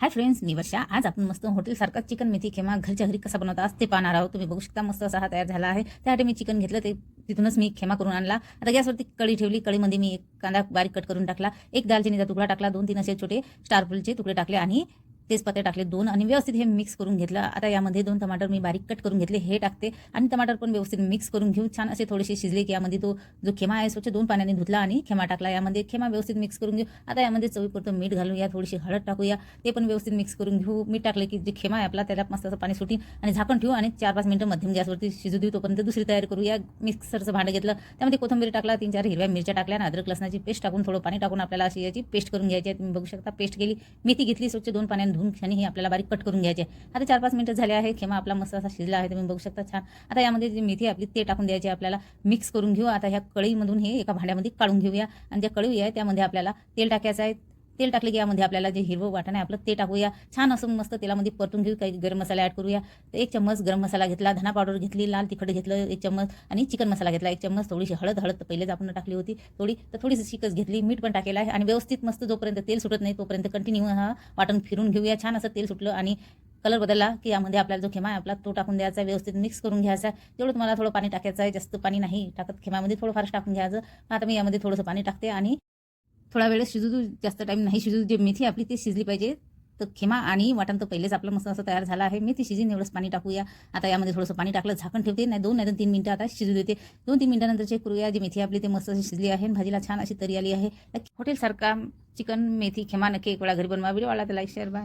Hi friends मी वर्षा आज आपण मस्त हॉटेलसारखा चिकन मेथी खेमा घरच्या घरी कसा बनवता ते पाहणार आहोत. तुम्ही बघू शकता मस्त असा हा तयार झाला आहे. त्यासाठी मी चिकन घेतलं ते तिथूनच मी खेमा करून आणला. आता गॅसवरती कढी ठेवली. कढीमध्ये मी एक कांदा बारीक कट करून टाकला. एक दालचिनीचा तुकडा टाकला. दोन तीन असे छोटे स्टारफुलचे तुकडे टाकले आणि तेजपत्ते टाकले दोन आणि व्यवस्थित हे मिक्स करून घेतलं. आता यामध्ये दोन टमाटर मी बारीक कट करून घेतले हे टाकते. आणि टमाटर पण व्यवस्थित मिक्स करून घेऊ. छान असे थोडेसे शिजले की यामध्ये तो जो खेमा आहे स्वच्छ दोन पाण्याने धुतला आणि खेमा टाकला. यामध्ये खेमा व्यवस्थित मिक्स करून घेऊ. आता यामध्ये चवीपुरतं मीठ घालूया थोडीशी हळद टाकूया. ते पण व्यवस्थित मिक्स करून घेऊ. मीठ टाकले की जे खेमा आहे आपला त्याला मस्त असं पाणी सुटी आणि झाकण ठेवू आणि चार पाच मिनिटं मध्यम गॅसवरती शिजू देऊ. तोपर्यंत दुसरी तयारी करूया. मिक्सरचं भांडं घेतलं. त्यामध्ये कोथिंबीर टाकला तीन चार हिरव्या मिरच्या टाकल्या आणि अद्रक लसणाची पेस्ट टाकून थोडं पाणी टाकून आपल्याला अशी याची पेस्ट करून घ्यायची तुम्ही बघू शकता पेस्ट केली मेथी घेतली स्वच्छ दोन पाण्याने धुवून क्षणी ही आपल्याला बारीक कट करून घ्यायची. आहे आता चार पाच मिनटं झाले आहे खेमा आपला मस्त असा शिजला आहे तुम्ही बघू शकता छान. आता यामध्ये जी मेथी आपली ते टाकून द्यायची आहे आपल्याला. मिक्स करून घेऊ. आता ह्या कढईमधून हे एका भांड्यामध्ये काढून घेऊया. आणि ज्या कढई आहे त्यामध्ये आपल्याला तेल टाकायचं आहे. तेल टाकले की यामध्ये आपल्याला जे हिरवं वाटण आहे आपलं ते टाकूया. छान असं मस्त तेलामध्ये परतून घेऊ. काही गरम मसाला ॲड करूया. तर एक चम्मच गरम मसाला घेतला धना पावडर घेतली लाल तिखट घेतलं एक चम्मच आणि चिकन मसाला घेतला. एक चम्मच थोडीशी हळद हळद तर पहिलेच आपण टाकली होती. थोडी तर थोडीशी चिकस घेतली मीठ पण टाकेलं आहे आणि व्यवस्थित मस्त जोपर्यंत तेल सुटत नाही तोपर्यंत कंटिन्यू हा वाटण फिरून घेऊया. छान असं तेल सुटलं आणि कलर बदलला की यामध्ये आपल्याला जो खेमा आहे आपला तो टाकून द्यायचा. आहे, व्यवस्थित मिक्स करून घ्यायचा. तेवढं तुम्हाला थोडं पाणी टाकायचं आहे जास्त पाणी नाही टाकत. खेमामध्ये थोडं फारच टाकून घ्यायचं. आता मी यामध्ये थोडंसं पाणी टाकते आणि थोडा वेळ शिजू देऊ जास्त टाईम नाही शिजू. जे मेथी आपली ती शिजली पाहिजे. तर खेमा आणि वाटण तर पहिलेच आपलं मस्त असं तयार झालं आहे. मेथी शिजून एवढंच पाणी टाकूया. आता यामध्ये थोडंसं पाणी टाकलं झाकण ठेवते. नाही दोन नाही तर तीन मिनटं आता शिजू देते. दोन तीन मिनटानंतर चेक करूया. जी मेथी आपली ते मस्त अशी शिजली आहे भाजीला छान अशी तरी आली आहे. हॉटेलसारखा चिकन मेथी खेमा नक्की एक वेळा घरी बनवा. व्हिडिओ आला तर लाईक शेअर बाय